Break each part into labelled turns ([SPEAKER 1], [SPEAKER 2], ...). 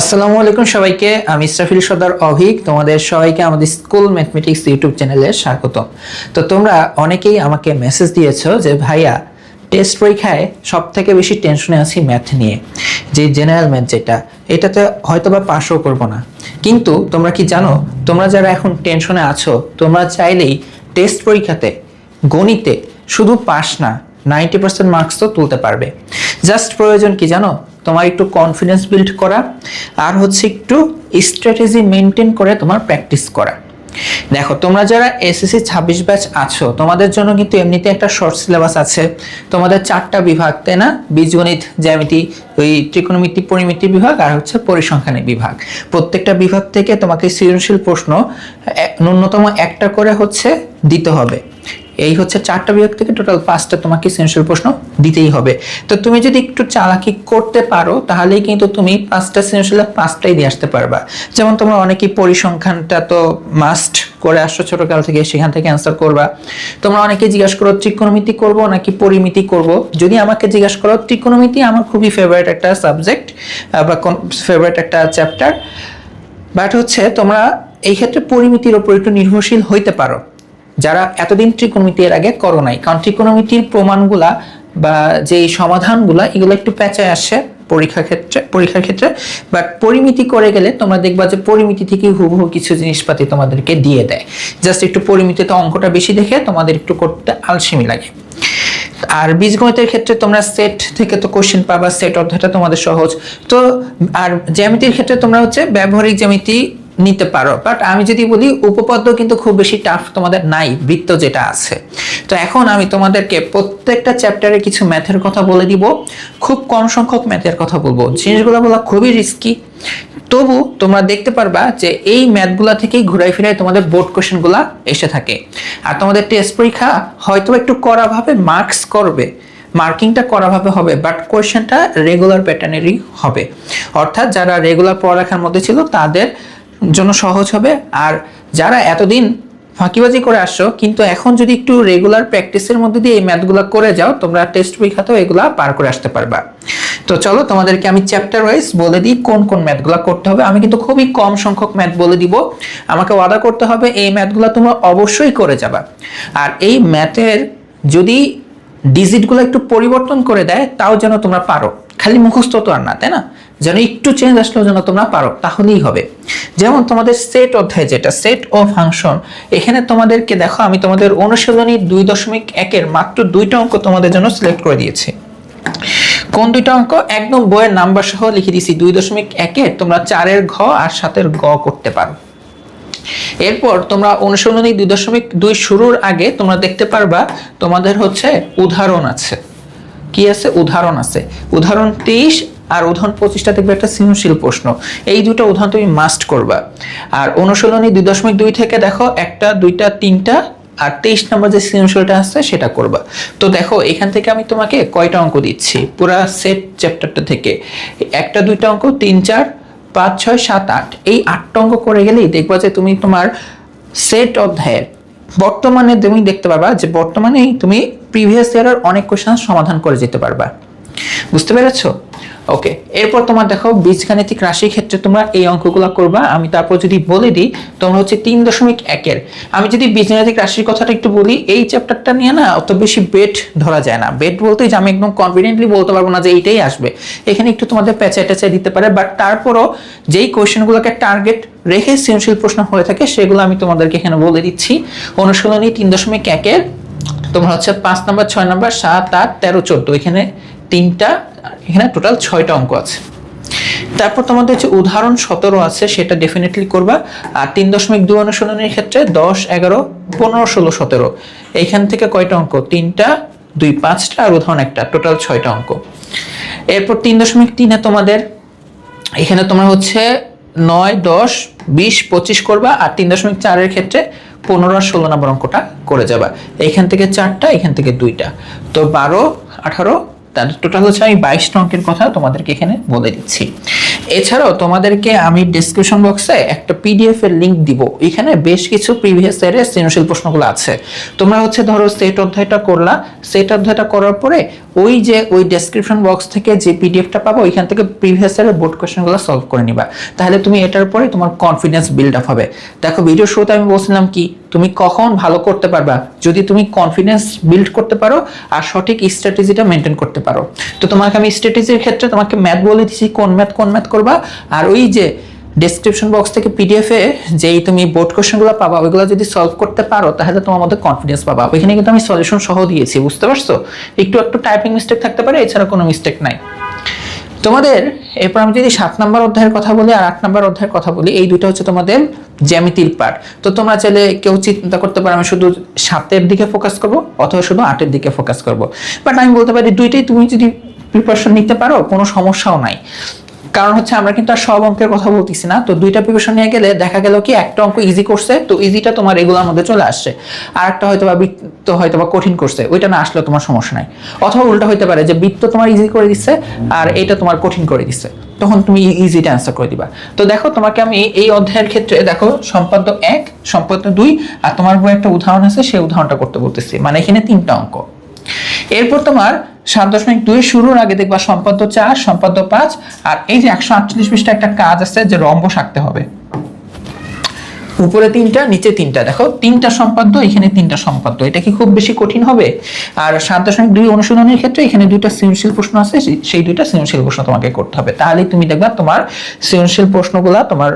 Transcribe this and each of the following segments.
[SPEAKER 1] আসসালামু আলাইকুম সবাইকে, আমি ইসরাফিল সর্দার অভিক, তোমাদের সবাইকে আমাদের স্কুল ম্যাথমেটিক্স ইউটিউব চ্যানেলে স্বাগত তো তোমরা অনেকেই আমাকে মেসেজ দিয়েছ যে, ভাইয়া, টেস্ট পরীক্ষায় সব থেকে বেশি টেনশনে আছি ম্যাথ নিয়ে, যে জেনারেল ম্যাথ যেটা, এটাতে হয়তো বা পাশও করব না। কিন্তু তোমরা কি জানো, তোমরা যারা এখন টেনশনে আছো, তোমরা চাইলেই টেস্ট পরীক্ষাতে, গণিতে শুধু পাস না, নাইনটি পার্সেন্ট মার্কস তো তুলতে পারবে। জাস্ট প্রয়োজন কি জানো তোমার একটু কনফিডেন্স বিল্ড করা আর হচ্ছে একটু স্ট্র্যাটেজি মেনটেন করে তোমার প্র্যাকটিস করা। দেখো, তোমরা যারা এসএসসি ছাব্বিশ ব্যাচ আছো, তোমাদের জন্য কিন্তু এমনিতে একটা শর্ট সিলেবাস আছে। তোমাদের চারটা বিভাগ, তাই না? বীজগণিত, জ্যামিতি, ওই ত্রিকোণমিতি, পরিমিতি বিভাগ আর হচ্ছে পরিসংখ্যানের বিভাগ। প্রত্যেকটা বিভাগ থেকে তোমাকে সৃজনশীল প্রশ্ন ন্যূনতম একটা করে হচ্ছে দিতে হবে। এই হচ্ছে চারটা বিভাগ থেকে টোটাল পাঁচটা তোমাকে সৃজনশীল প্রশ্ন দিতেই হবে। তো তুমি যদি একটু চালাকি করতে পারো, তাহলেই কিন্তু তুমি পাঁচটা সৃজনশীল পাঁচটাই দিয়ে আসতে পারবা। যেমন তোমরা অনেকেই পরিসংখ্যানটা তো মাস্ট করে আসছো ছোটকাল থেকে, সেখান থেকে অ্যান্সার করবা। তোমরা অনেকে জিজ্ঞাসা করো, ত্রিকোণমিতি করব নাকি পরিমিতি করব? যদি আমাকে জিজ্ঞাসা করো, ত্রিকোণমিতি আমার খুবই ফেভারিট একটা সাবজেক্ট বা কোন ফেভারিট একটা চ্যাপ্টার বাট হচ্ছে তোমরা এই ক্ষেত্রে পরিমিতির ওপর একটু নির্ভরশীল হইতে পারো। যারা এতদিন ত্রিকোণমিতি এর আগে করো নাই, কারণ ত্রিকোণমিতির প্রমাণগুলা বা যে সমাধানগুলা, এগুলো একটু প্যাঁচায় আসে পরীক্ষার ক্ষেত্রে পরীক্ষার ক্ষেত্রে। বাট পরিমিতি করে গেলে তোমরা দেখবা যে পরিমিতি থেকে হুবহু কিছু জিনিসপাতি তোমাদেরকে দিয়ে দেয়। জাস্ট একটু পরিমিতিতে অঙ্কটা বেশি দেখে তোমাদের একটু করতে আলসেমি লাগে। আর বীজগণিতের ক্ষেত্রে তোমরা সেট থেকে তো কোশ্চেন পাবা সেট অধ্যায়টা তোমাদের সহজ। তো আর জ্যামিতির ক্ষেত্রে তোমরা হচ্ছে ব্যবহারিক জ্যামিতি নিতে পারো। বাট আমি যদি বলি, উপপাদ্য কিন্তু খুব বেশি টাফ তোমাদের নাই, বৃত্ত যেটা আছে। তো এখন আমি তোমাদেরকে প্রত্যেকটা চ্যাপ্টারে কিছু ম্যাথের কথা বলে দিব। খুব কম সংখ্যক ম্যাথের কথা বলব। জিনিসগুলো বলা খুবই রিস্কি তবু তোমরা দেখতে পারবা যে এই ম্যাথগুলা থেকেই ঘুরাই ফিরাই তোমাদের বোর্ড কোশ্চেনগুলা এসে থাকে। আর তোমাদের টেস্ট পরীক্ষা হয়তো একটু কড়াভাবে মার্কস করবে। মার্কিংটা করাভাবে হবে বাট কোয়েশ্চেনটা রেগুলার প্যাটার্নেরই হবে। অর্থাৎ যারা রেগুলার পড়ালেখার মধ্যে ছিল, তাদের জন্য সহজ হবে। আর যারা এতদিন ফাঁকিবাজি করে আসছো, কিন্তু এখন যদি একটু রেগুলার প্র্যাকটিসের মধ্যে দিয়ে এই ম্যাথগুলো করে যাও, তোমরা টেস্ট পরীক্ষাতেও এগুলা পার করে আসতে পারবা। তো চলো, তোমাদেরকে আমি চ্যাপ্টার ওয়াইজ বলে দিই কোন কোন ম্যাথগুলো করতে হবে। আমি কিন্তু খুবই কম সংখ্যক ম্যাথ বলে দিব। আমাকে ওয়াদা করতে হবে, এই ম্যাথগুলো তোমরা অবশ্যই করে যাবা। আর এই ম্যাথের যদি ডিজিটগুলো একটু পরিবর্তন করে দেয়, তাও যেন তোমরা পারো। খালি মুখস্থ তো আর না, তাই না? যেন একটু চেঞ্জ আসলেও যেন তোমরা পারো, তাহলেই হবে। যেমন তোমাদের সেট অধ্যায় যেটা সেট ও ফাংশন এখানে তোমাদেরকে দেখো, আমি তোমাদের অনুশীলনী দুই দশমিক একের মাত্র দুইটা অঙ্ক তোমাদের জন্য সিলেক্ট করে দিয়েছি। কোন দুইটা অঙ্ক? একদম বইয়ের নাম্বার সহ লিখে দিয়েছি, দুই দশমিক একে তোমরা চারের ঘ আর সাতের গ করতে পারো। এরপর তোমরা অনুশীলনী দুই দশমিক দুই শুরুর আগে তোমরা দেখতে পারবা, তোমাদের হচ্ছে উদাহরণ আছে। কি আছে? উদাহরণ আছে। উদাহরণ তেইশ আর উদাহরণ পঁচিশটা দেখবে একটা সৃজনশীল প্রশ্ন। এই দুটো উদাহরণ তুমি মাস্ট করবা। আর অনুশীলনী দুই দশমিক দুই থেকে দেখো, একটা, দুইটা, তিনটা, আর তেইশ নম্বর যে সৃজনশীলটা আসছে সেটা করবা। তো দেখো, এখান থেকে আমি তোমাকে কয়টা অঙ্ক দিচ্ছি? পুরা সেট চ্যাপ্টারটা থেকে। একটা, দুইটা অঙ্ক, তিন, চার, পাঁচ, ছয়, সাত, আট। এই আটটা অঙ্ক করে গেলেই দেখবা যে তুমি তোমার সেট অধ্যায়ের বর্তমানে তুমি দেখতে পারবা যে বর্তমানেই তুমি প্রিভিয়াস ইয়ারের অনেক কোশ্চেন সমাধান করে যেতে পারবা। বুঝতে পেরেছ? ওকে এরপর তোমার দেখো বীজগাণিতিক রাশির ক্ষেত্রে তোমরা এই অঙ্কগুলো করবা। আমি তারপর যদি বলে দিই, তোমরা হচ্ছে তিন দশমিক একের। আমি যদি বীজগাণিতিক রাশির কথাটা একটু বলি, এই চ্যাপ্টারটা নিয়ে না অত বেশি বেট ধরা যায় না। বেট বলতে যে আমি একদম কনফিডেন্টলি বলতে পারব না যে এইটাই আসবে। এখানে একটু তোমাদের প্যাচায় ট্যাচায় দিতে পারে বাট তারপরও যেই কোয়েশ্চেনগুলোকে টার্গেট রেখে সৃজনশীল প্রশ্ন হয়ে থাকে, সেগুলো আমি তোমাদেরকে এখানে বলে দিচ্ছি। অনুশীলনী তিন দশমিক একের, তোমরা হচ্ছে পাঁচ নম্বর, ছয় নম্বর, সাত, আট, তেরো, চোদ্দ। এখানে তিনটা এখানে টোটাল ছয়টা অঙ্ক আছে। তারপর তোমাদের যে উদাহরণ সতেরো আছে, সেটা ডেফিনেটলি করবা। আর তিন দশমিক দুই অনুশীলনের ক্ষেত্রে দশ, এগারো, পনেরো, ষোলো, সতেরো। এইখান থেকে কয়টা অঙ্ক? তিনটা, দুই, পাঁচটা, আর উদাহরণ একটা। টোটাল ছয়টা অঙ্ক। এরপর তিন দশমিক তিনে তোমাদের, এখানে তোমরা হচ্ছে নয়, দশ, বিশ, পঁচিশ করবা। আর তিন দশমিক চারের ক্ষেত্রে পনেরো আর ষোলো নম্বর অঙ্কটা করে যাবা। এইখান থেকে চারটা, এখান থেকে দুইটা। তো বারো, আঠারো তার টোটাল হচ্ছে আমি বাইশটা অঙ্কের কথা তোমাদেরকে এখানে বলে দিচ্ছি। এছাড়াও তোমাদেরকে আমি ডিসক্রিপশন বক্সে একটা পিডিএফ এর লিংক দিব। এখানে বেশ কিছু প্রিভিয়াস ইয়ারের সৃজনশীল প্রশ্নগুলো আছে। তোমরা হচ্ছে ধরো সেট অধ্যায়টা করলা। সেট অধ্যায়টা করার পরে ওই যে, ওই ডেসক্রিপশন বক্স থেকে যে পিডিএফটা পাবো, ওইখান থেকে প্রিভিয়াস ইয়ারের বোর্ড কোয়েশ্চেনগুলো সলভ করে নিবা। তাহলে তুমি এটার পরে তোমার কনফিডেন্স বিল্ড আপ হবে। দেখো ভিডিও শুরুতে আমি বলছিলাম কি, তুমি কখন ভালো করতে পারবা? যদি তুমি কনফিডেন্স বিল্ড করতে পারো আর সঠিক স্ট্র্যাটেজিটা মেনটেন করতে পারো। তো তোমাকে আমি স্ট্র্যাটেজির ক্ষেত্রে তোমাকে ম্যাথ বলে দিচ্ছি কোন ম্যাথ কোন ম্যাথ করবা? আর ওই যে ডেসক্রিপশন বক্স থেকে পিডিএফে যেই তুমি বোর্ড কোশ্চেনগুলো পাবা, ওইগুলো যদি সলভ করতে পারো, তাহলে তোমার মধ্যে কনফিডেন্স পাবা। ওইখানে কিন্তু আমি সলিউশন সহ দিয়েছি, বুঝতে পারছ? একটু একটু টাইপিং মিস্টেক থাকতে পারে, এছাড়া কোনো মিস্টেক নাই। তোমাদের, এরপর আমি যদি সাত নম্বর অধ্যায়ের কথা বলি আর আট নম্বর অধ্যায়ের কথা বলি, এই দুটো হচ্ছে তোমাদের জ্যামিতির পার্ট তো তোমরা চাইলে কেউ চিন্তা করতে পারো, আমি শুধু সাতের দিকে ফোকাস করব, অথবা শুধু আটের দিকে ফোকাস করব। বাট আমি বলতে পারি, দুইটাই তুমি যদি প্রিপারেশন নিতে পারো, কোনো সমস্যাও নাই। কারণ হচ্ছে আমরা কিন্তু আর সব অঙ্কের কথা বলতেছি না। তো দুইটা প্রিপারেশন নিয়ে গেলে দেখা গেল কি একটা অঙ্ক ইজি করছে তো ইজিটা তোমার রেগুলার মধ্যে চলে আসছে। আর একটা হয়তো বা বৃত্ত হয়তো বা কঠিন করছে ওইটা না আসলে তোমার সমস্যা নাই। অথবা উল্টা হইতে পারে যে বৃত্ত তোমার ইজি করে দিচ্ছে আর এটা তোমার কঠিন করে দিচ্ছে। তখন তুমি ইজিটা অ্যান্সার করে দিবা। তো দেখো তোমাকে আমি এই অধ্যায়ের ক্ষেত্রে দেখো সম্পাদ্য এক সম্পাদ্য দুই আর তোমার বই একটা উদাহরণ আছে সেই উদাহরণটা করতে বলতেছি। মানে এখানে তিনটা অঙ্ক। এরপর তোমার সাত দশমিক দুই শুরুর আগে দেখবা সম্পাদ্য চার, সম্পাদ্য পাঁচ, আর এই যে একশো আটচল্লিশ পৃষ্ঠা একটা কাজ আছে যে রম্বস আঁকতে হবে। উপরে তিনটা, নিচে তিনটা, দেখো, তিনটা সম্পাদ্য, এখানে তিনটা সম্পাদ্য। এটা কি খুব বেশি কঠিন হবে? আর সাত দশমিক দুই অনুশীলনের ক্ষেত্রে এখানে দুইটা সৃজনশীল প্রশ্ন আছে সেই দুইটা সৃজনশীল প্রশ্ন তোমাকে করতে হবে। তাহলেই তুমি দেখবা তোমার সৃজনশীল প্রশ্নগুলা তোমার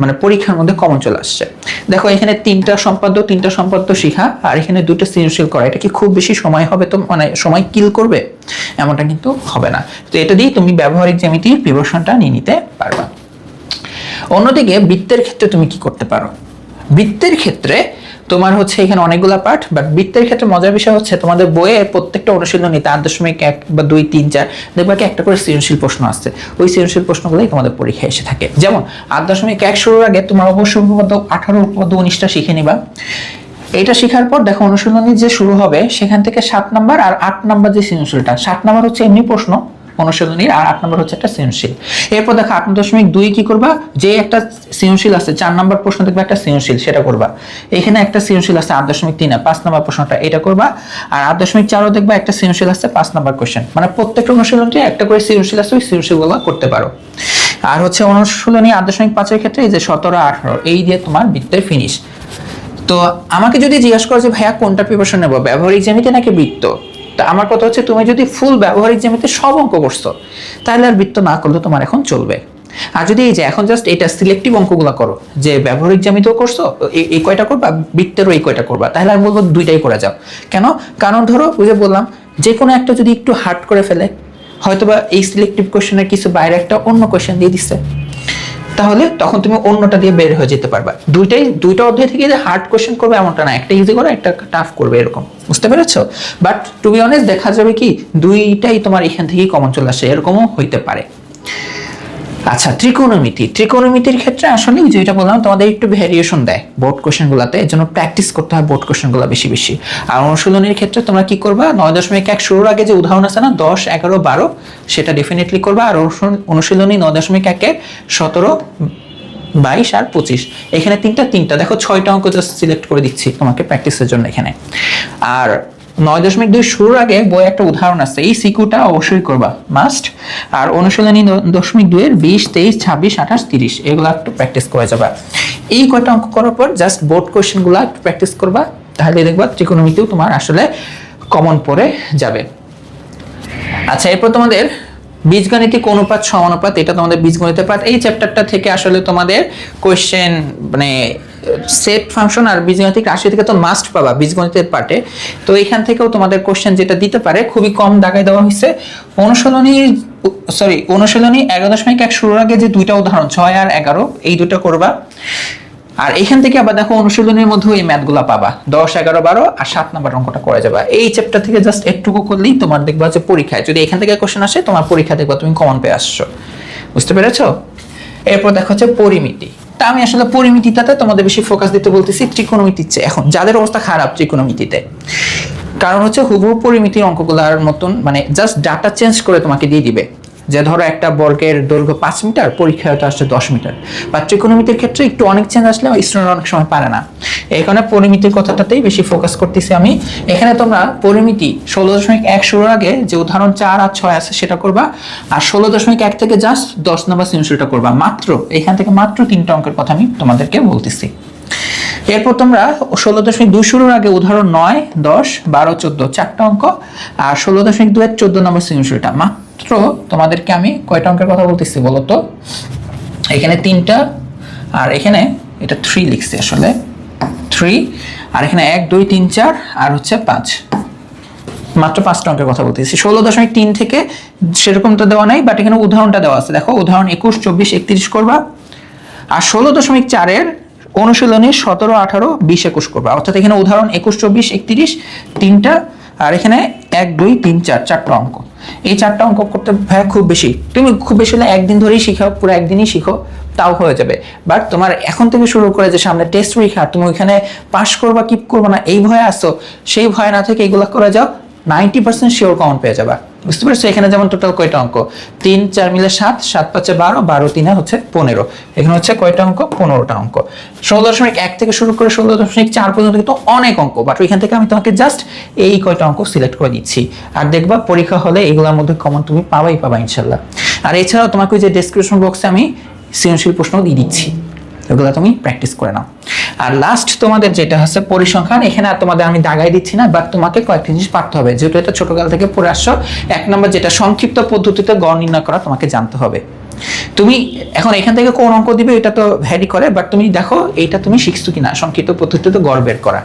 [SPEAKER 1] মানে পরীক্ষার মধ্যে কমন চলে আসছে। দেখো, এখানে তিনটা সম্পাদ্য তিনটা সম্পাদ্য শিখা, আর এখানে দুটো সৃজনশীল করা। এটা কি খুব বেশি সময় হবে তো মানে সময় কিল করবে? এমনটা কিন্তু হবে না। তো এটা দিয়ে তুমি ব্যবহারিক জ্যামিতির প্রিপারেশনটা নিয়ে নিতে পারবা। অন্যদিকে বৃত্তের ক্ষেত্রে তুমি কি করতে পারো? বৃত্তের ক্ষেত্রে তোমার হচ্ছে এখানে অনেকগুলো পার্ট বাট বৃত্তের ক্ষেত্রে মজার বিষয় হচ্ছে তোমাদের বইয়ে প্রত্যেকটা অনুশীলনীতে আট দশমিক এক বা দুই, তিন, চার, দেখবা কি একটা করে সৃজনশীল প্রশ্ন আসছে। ওই সৃজনশীল প্রশ্নগুলোই তোমাদের পরীক্ষায় এসে থাকে। যেমন, আট দশমিক এক শুরুর আগে তোমার অবশ্যই উপপাদ্য আঠারো, উপপাদ্য উনিশটা শিখে নিবা। এটা শেখার পর দেখো অনুশীলনী যে শুরু হবে, সেখান থেকে সাত নাম্বার আর আট নাম্বার যে সৃজনশীলটা, সাত নাম্বার হচ্ছে এমনি প্রশ্ন। অনুশীলনীর আর আট নম্বর হচ্ছে একটা সৃজনশীল। এরপর দেখো আট দশমিক দুই কি করবা? যে একটা সৃজনশীল আছে, চার নম্বর প্রশ্ন দেখবে একটা সৃজনশীল, সেটা করবা। এখানে একটা সৃজনশীল আছে আট দশমিক তিন পাঁচ নম্বর প্রশ্নটা এটা করবা। আর আট দশমিক চারও দেখবা একটা সৃজনশীল আছে পাঁচ নম্বর কোশ্চেন মানে প্রত্যেকটা অনুশীলনটি একটা করে সৃজনশীল আছে, ওই সৃজনশীলগুলো করতে পারো। আর হচ্ছে অনুশীলনী আট দশমিক পাঁচের ক্ষেত্রে এই যে সতেরো, আঠারো, এই দিয়ে তোমার বৃত্তের ফিনিশ তো আমাকে যদি জিজ্ঞাসা করো যে ভাইয়া কোনটা প্রিপারেশন নেব, ব্যবহারিক জ্যামিতি নাকি বৃত্ত? তা আমার কথা হচ্ছে তুমি যদি ফুল ব্যবহারিক জ্যামিতি সব অঙ্ক করছ, তাহলে আর বৃত্ত না করলে তোমার এখন চলবে। আর যদি এই যে এখন জাস্ট এটা সিলেক্টিভ অঙ্কগুলো করো, যে ব্যবহারিক জ্যামিতিও করছ এই- কয়টা করবা, বৃত্তেরও এই কয়টা করবা, তাহলে আমি বলব দুইটাই করে যাও। কেন? কারণ ধরো ওই যে বললাম, যে কোনো একটা যদি একটু হার্ড করে ফেলে, হয়তোবা এই সিলেক্টিভ কোশ্চেনের কিছু বাইরে একটা অন্য কোশ্চেন দিয়ে দিচ্ছে তাহলে তখন তুমি অন্যটা দিয়ে বের হয়ে যেতে পারবা। দুইটাই, দুইটা অধ্যায় থেকে যে হার্ড কোশ্চেন করবে এমনটা না, একটা ইজি করে, একটা টাফ করবে এরকম। বুঝতে পেরেছ? বাট টু বি অনেস্ট দেখা যাবে কি, দুইটাই তোমার এখান থেকেই কমন চলে আসে, এরকমও হইতে পারে। আচ্ছা ত্রিকোণমিতি ত্রিকোণমিতির ক্ষেত্রে আসলে যেটা বললাম, তোমাদের একটু ভ্যারিয়েশন দেয় বোর্ড কোশ্চেনগুলোতে এর জন্য প্র্যাকটিস করতে হয় বোর্ড কোশ্চেনগুলো বেশি বেশি। আর অনুশীলনের ক্ষেত্রে তোমরা কি করবা, নয় দশমিক এক শুরুর আগে যে উদাহরণ আছে না, দশ, এগারো, বারো, সেটা ডেফিনেটলি করবা। আর অনুশীলন- নয় দশমিক একে সতেরো বাইশ আর পঁচিশ। এখানে তিনটা তিনটা। দেখো ছয়টা অঙ্ক জাস্ট সিলেক্ট করে দিচ্ছি তোমাকে প্র্যাকটিসের জন্য এখানে। আর নয় দশমিক দুই শুরুর আগে বই একটা উদাহরণ আছে। এই সিকুটা অবশ্যই করবা মাস্ট আর অনুশীলনী দশমিক দুইয়ের বিশ, তেইশ, ছাব্বিশ, আঠাশ, তিরিশ, এগুলো একটু প্র্যাকটিস করে যাবা। এই কয়টা অঙ্ক করার পর জাস্ট বোর্ড কোয়েশ্চেনগুলো একটু প্র্যাকটিস করবা, তাহলে দেখবা ত্রিকোণমিতিও তোমার আসলে কমন পড়ে যাবে। আচ্ছা এরপর তোমাদের বীজগণিতিক অনুপাত সমানুপাত, এটা তোমাদের বীজগণিতের পাঠ এই চ্যাপ্টারটা থেকে আসলে তোমাদের কোয়েশ্চেন মানে সেট ফাংশন আর বীজগণিতিক রাশি থেকে তো মাস্ট পাবা বীজগণিতের পার্টে তো এখান থেকেও তোমাদের কোশ্চেন যেটা দিতে পারে, খুবই কম দাগায় দেওয়া হয়েছে। অনুশীলনী সরি অনুশীলনী এগারো দশমিক এক শুরুর আগে যে দুইটা উদাহরণ, ছয় আর এগারো, এই দুটো করবা। আর এখান থেকে আবার দেখো অনুশীলনের মধ্যে এই ম্যাথগুলো পাবা। দশ, এগারো, বারো আর সাত নাম্বার অঙ্কটা করে যাবা। এই চ্যাপ্টার থেকে জাস্ট একটুকু করলেই তোমার দেখবা যে পরীক্ষায়, যদি এখান থেকে কোশ্চেন আসে, তোমার পরীক্ষা দেখবা তুমি কমন পেয়ে আসছো। বুঝতে পেরেছ? এরপর দেখো হচ্ছে পরিমিতি। তা আমি আসলে পরিমিতিটাতে তোমাদের বেশি ফোকাস দিতে বলতেছি ত্রিকোণমিতির চেয়ে। এখন, যাদের অবস্থা খারাপ ত্রিকোণমিতিতে, কারণ হচ্ছে হুবহু পরিমিতির অঙ্কগুলার মতন মানে জাস্ট ডাটা চেঞ্জ করে তোমাকে দিয়ে দিবে। যে ধরো একটা বর্গের দৈর্ঘ্য পাঁচ মিটার পরীক্ষা হয়তো আসছে দশ মিটার। বা ত্রিকোণমিতির ক্ষেত্রে একটু অনেক চেঞ্জ আসলে স্টুডেন্ট অনেক সময় পারে না। এই কারণে পরিমিতির কথাটাতেই বেশি ফোকাস করতেছি আমি। এখানে তোমরা পরিমিতি ষোলো দশমিক এক শুরুর আগে যে উদাহরণ চার আর ছয় আছে সেটা করবা, আর ষোলো দশমিক এক থেকে জাস্ট দশ নম্বর সৃজনশীলটা করবা। মাত্র, এখান থেকে মাত্র তিনটা অঙ্কের কথা আমি তোমাদেরকে বলতেছি। এরপর তোমরা ষোলো দশমিক দুই শুরুর আগে উদাহরণ নয়, দশ, বারো, চোদ্দ, চারটা অঙ্ক আর ষোলো দশমিক দুয়ের চোদ্দ নম্বর সৃজনশীলটা মাত্র তোমাদেরকে আমি কয়টা অঙ্কের কথা বলতেছি বলো তো? এখানে তিনটা আর এখানে এটা থ্রি লিখছি আসলে। থ্রি আর এখানে এক, দুই, তিন, চার আর হচ্ছে পাঁচ। মাত্র পাঁচটা অঙ্কের কথা বলতেছি। ষোলো দশমিক তিন থেকে সেরকমটা দেওয়া নাই বাট এখানে উদাহরণটা দেওয়া আছে। দেখো, উদাহরণ একুশ, চব্বিশ, একত্রিশ করবা। আর ষোলো দশমিক চারের অনুশীলনী সতেরো, আঠারো, বিশ, একুশ করবা। অর্থাৎ এখানে উদাহরণ একুশ, চব্বিশ, একত্রিশ, তিনটা, আর এখানে এক, দুই, তিন, চার, চারটা অঙ্ক। এই চারটা অঙ্ক করতে ভাই খুব বেশি। তুমি খুব বেশি হলে একদিন ধরেই শিখো পুরো একদিনই শিখো, তাও হয়ে যাবে। বাট তোমার এখন থেকে শুরু করে যে সামনে টেস্ট পরীক্ষা, তুমি ওইখানে পাশ করবা কিপ করবা না, এই ভয়ে আসো, সেই ভয় না থেকে এগুলো করে যাও নাইনটি পার্সেন্ট শিওর কমন পেয়ে যাবা। বুঝতে পারছ? এখানে যেমন টোটাল কয়টা অঙ্ক? তিন, চার মিলে সাত সাত পাঁচে বারো বারো তিনে হচ্ছে পনেরো। এখানে হচ্ছে কয়টা অঙ্ক? পনেরোটা অঙ্ক। ষোলো দশমিক এক থেকে শুরু করে ষোলো দশমিক চার পর্যন্ত কিন্তু অনেক অঙ্ক বাট ওইখান থেকে আমি তোমাকে জাস্ট এই কয়টা অঙ্ক সিলেক্ট করে দিচ্ছি। আর দেখবা, পরীক্ষা হলে এগুলোর মধ্যে কমন তুমি পাবাই পাবা, ইনশাল্লাহ। আর এছাড়াও তোমাকে ওই যে ডেসক্রিপশন বক্সে আমি সৃজনশীল প্রশ্ন দিয়ে দিচ্ছি। ওগুলো তুমি প্র্যাকটিস করে নাও। আর লাস্ট তোমাদের যেটা হচ্ছে পরিসংখ্যান, এখানে আর তোমাদের আমি দাগাই দিচ্ছি না বাট তোমাকে কয়েকটি জিনিস পারতে হবে। যেহেতু এটা ছোটকাল থেকে পড়ে আসছো, এক নম্বর যেটা, সংক্ষিপ্ত পদ্ধতিতে গড় নির্ণয় করা তোমাকে জানতে হবে। তুমি এখন এখান থেকে কোন অঙ্ক দিবে, এটা তো ভ্যারি করে বাট তুমি দেখো, এটা তুমি শিখছো কিনা, সংক্ষিপ্ত পদ্ধতিতে গড় বের করা।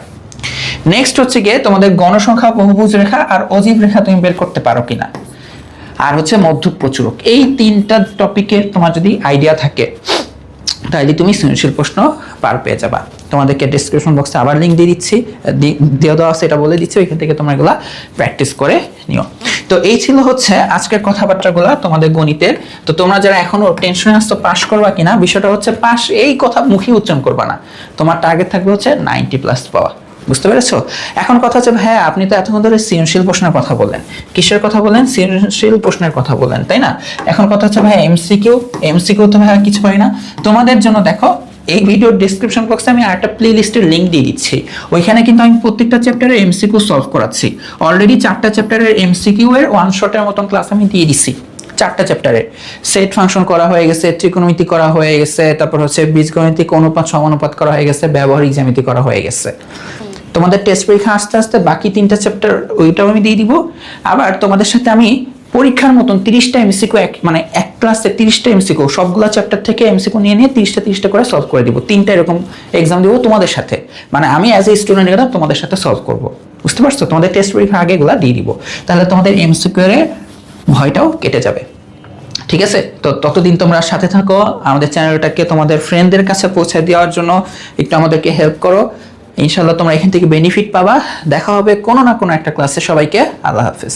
[SPEAKER 1] নেক্সট হচ্ছে গিয়ে তোমাদের গণসংখ্যা, বহুভুজ রেখা আর অজীব রেখা তুমি বের করতে পারো কিনা। আর হচ্ছে মধ্যক প্রচুরক। এই তিনটা টপিকের তোমার যদি আইডিয়া থাকে তাইলে তুমি সৃজনশীল প্রশ্ন পার পেয়ে যাবা। তোমাদেরকে ডিসক্রিপশন বক্সে আবার লিঙ্ক দিয়ে দিচ্ছি দিয়ে দেওয়া আছে, এটা বলে দিচ্ছি, ওইখান থেকে তোমরা এগুলা প্র্যাকটিস করে নিও। তো এই ছিল হচ্ছে আজকের কথাবার্তাগুলো তোমাদের গণিতের। তো তোমরা যারা এখনও টেনশনে আসতো পাস করবা কিনা, বিষয়টা হচ্ছে পাস এই কথা মুখে উচ্চারণ করবা না। তোমার টার্গেট থাকবে হচ্ছে নাইনটি প্লাস পাওয়া। বুঝতে পেরেছ? এখন কথা হচ্ছে, ভাইয়া, আপনি তো এতক্ষণ ধরে সৃজনশীল প্রশ্নের কথা বলেন কিসের কথা বলেন সৃজনশীল প্রশ্নের কথা বলেন তাই না? এখন কথা হচ্ছে, ভাইয়া এমসিকিউ এমসিকিউ তো, ভাইয়া, কিছু পাই না। তোমাদের জন্য দেখো, এই ভিডিওর ডিসক্রিপশন বক্সে আমি আরেকটা প্লে লিস্টের লিঙ্ক দিয়ে দিচ্ছি। ওইখানে কিন্তু আমি প্রত্যেকটা চ্যাপ্টারের এমসিকিউ সলভ করাচ্ছি। অলরেডি চারটা চ্যাপ্টারের এমসিকিউ এর ওয়ান শটের মতন ক্লাস আমি দিয়ে দিচ্ছি চারটা চ্যাপ্টারের সেট ফাংশন করা হয়ে গেছে ত্রিকোণমিতি করা হয়ে গেছে, তারপর হচ্ছে বীজগণিতিক অনুপাত, সমানুপাত করা হয়ে গেছে, ব্যবহারিক জ্যামিতি করা হয়ে গেছে। তোমাদের টেস্ট পরীক্ষা আস্তে আস্তে, বাকি তিনটা চ্যাপ্টার ওইটাও আমি দিয়ে দিব। আবার তোমাদের সাথে আমি পরীক্ষার মতন তিরিশটা এমসিকিউ এক মানে এক ক্লাসে তিরিশটা এমসিকিউ সবগুলো চ্যাপ্টার থেকে এমসিকিউ নিয়ে নিয়ে তিরিশটা তিরিশটা করে সলভ করে দিব। তিনটা এরকম এক্সাম দিব তোমাদের সাথে। মানে আমি অ্যাজ এ স্টুডেন্ট এটা তোমাদের সাথে সলভ করব। বুঝতে পারছ? তোমাদের টেস্ট পরীক্ষা আগে এগুলা দিয়ে দিব। তাহলে তোমাদের এমসিকিউ এর ভয়টাও কেটে যাবে। ঠিক আছে? তো ততদিন তোমরা সাথে থাকো। আমাদের চ্যানেলটাকে তোমাদের ফ্রেন্ডদের কাছে পৌঁছে দেওয়ার জন্য একটু আমাদেরকে হেল্প করো। ইনশাল্লাহ তোমরা এখান থেকে বেনিফিট পাবা। দেখা হবে কোনো না কোনো একটা ক্লাসে সবাইকে। আল্লাহ হাফিজ।